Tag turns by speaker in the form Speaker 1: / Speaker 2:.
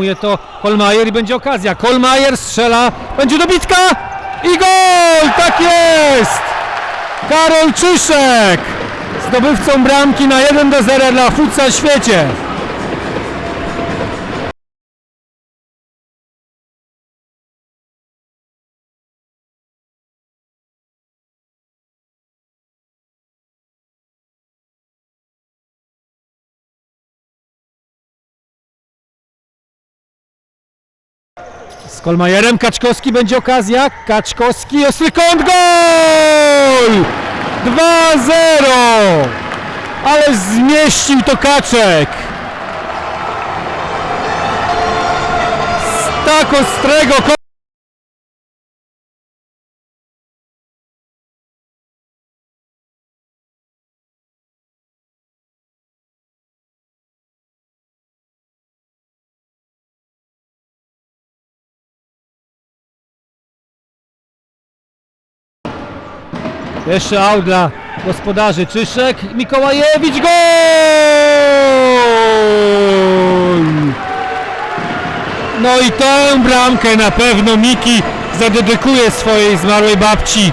Speaker 1: Móje to Kolmajer i będzie okazja. Kolmajer strzela, będzie dobitka i gol! Tak jest! Karol Czyszek! Zdobywcą bramki na 1 do 0 dla Futsal Świecie. Z Kolmajerem Kaczkowski będzie okazja. Kaczkowski, ostry kąt, gol! 2-0! Ale zmieścił to Kaczek! Z tak ostrego Jeszcze aut dla gospodarzy Czyszek. Mikołajewicz gol! No i tę bramkę na pewno Miki zadedykuje swojej zmarłej babci.